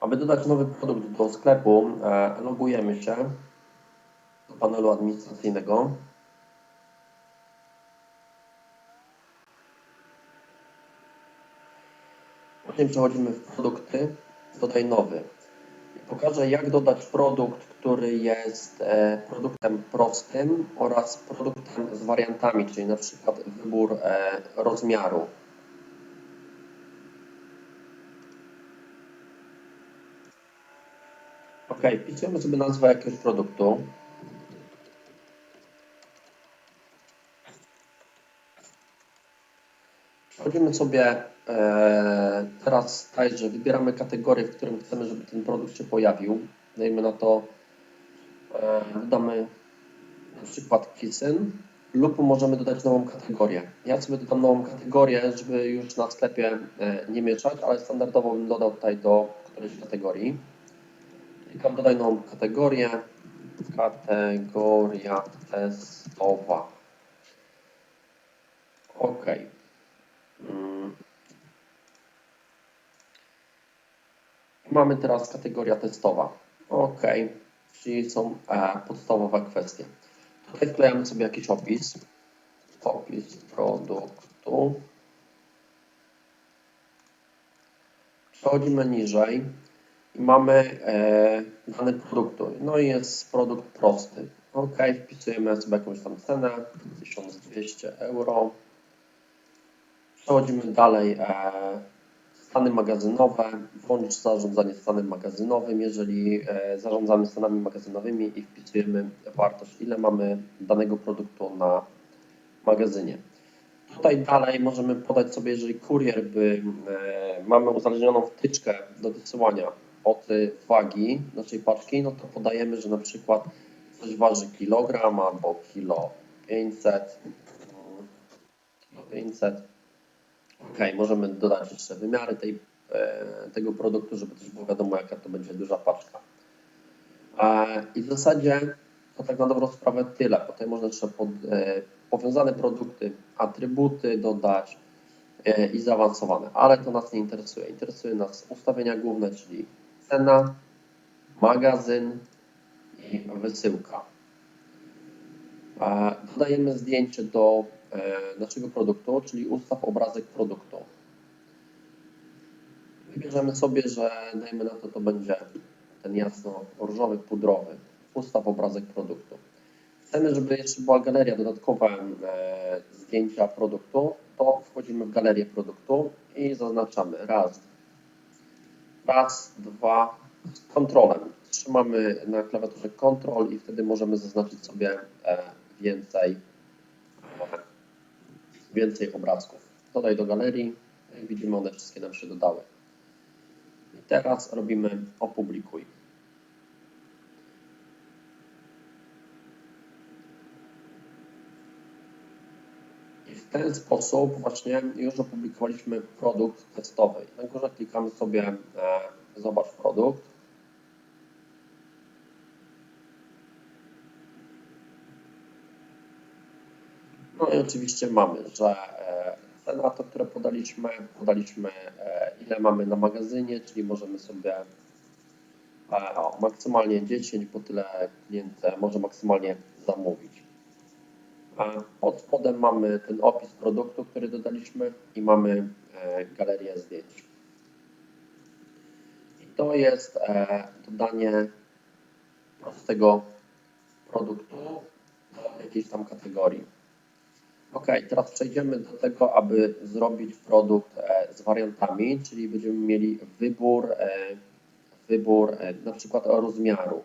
Aby dodać nowy produkt do sklepu, e, logujemy się do panelu administracyjnego. Później przechodzimy w produkty, dodaj nowy. Pokażę jak dodać produkt, który jest e, produktem prostym oraz produktem z wariantami, czyli na przykład wybór e, rozmiaru. Ok, wpisujemy sobie nazwę jakiegoś produktu. Przechodzimy sobie e, teraz tutaj, że wybieramy kategorię, w którym chcemy, żeby ten produkt się pojawił. Dajmy na to, e, na przykład kissyn lub możemy dodać nową kategorię. Ja sobie dodam nową kategorię, żeby już na sklepie e, nie mieszać, ale standardowo bym dodał tutaj do którejś kategorii. Klikam dodaj nową kategorię. Kategoria testowa. OK. Mm. Mamy teraz kategoria testowa. OK. Czyli są e, podstawowe kwestie. Tutaj wklejamy sobie jakiś opis. Opis produktu. Przechodzimy niżej mamy e, dane produktu. No i jest produkt prosty. OK, wpisujemy sobie jakąś tam cenę 1200 euro. Przechodzimy dalej. E, stany magazynowe. Włącz zarządzanie stanem magazynowym. Jeżeli e, zarządzamy stanami magazynowymi i wpisujemy wartość, ile mamy danego produktu na magazynie. Tutaj dalej możemy podać sobie, jeżeli kurier by, e, mamy uzależnioną wtyczkę do wysyłania od e, wagi naszej paczki, no to podajemy, że na przykład coś waży kilogram albo kilo 500, mm, kilo 500. Ok, możemy dodać jeszcze wymiary tej, e, tego produktu, żeby też było wiadomo, jaka to będzie duża paczka. E, I w zasadzie to tak na dobrą sprawę tyle. Tutaj można jeszcze pod, e, powiązane produkty, atrybuty dodać i zaawansowane, ale to nas nie interesuje. Interesuje nas ustawienia główne, czyli cena, magazyn i wysyłka. E, Dodajemy zdjęcie do e, naszego produktu, czyli ustaw obrazek produktu. Wybierzemy sobie, że dajmy na to, to będzie ten jasno różowy, pudrowy. Ustaw obrazek produktu. Chcemy, żeby jeszcze była galeria dodatkowa e, zdjęcia produktu, to wchodzimy w galerię produktu i zaznaczamy raz, raz, dwa, z kontrolem. Trzymamy na klawiaturze Ctrl i wtedy możemy zaznaczyć sobie e, więcej, więcej obrazków. Dodaj do galerii. Jak widzimy, one wszystkie nam się dodały. I teraz robimy opublikuj. I w ten sposób właśnie już opublikowaliśmy produkt testowy. Na górze klikamy sobie e, zobacz produkt. No i oczywiście mamy, że e, cena to, które podaliśmy, podaliśmy e, ile mamy na magazynie, czyli możemy sobie o, maksymalnie 10, bo tyle klient może maksymalnie zamówić. Pod spodem mamy ten opis produktu, który dodaliśmy i mamy e, galerię zdjęć. I to jest e, dodanie prostego produktu do jakiejś tam kategorii. Ok, teraz przejdziemy do tego, aby zrobić produkt e, z wariantami, czyli będziemy mieli wybór, wybór na przykład rozmiaru.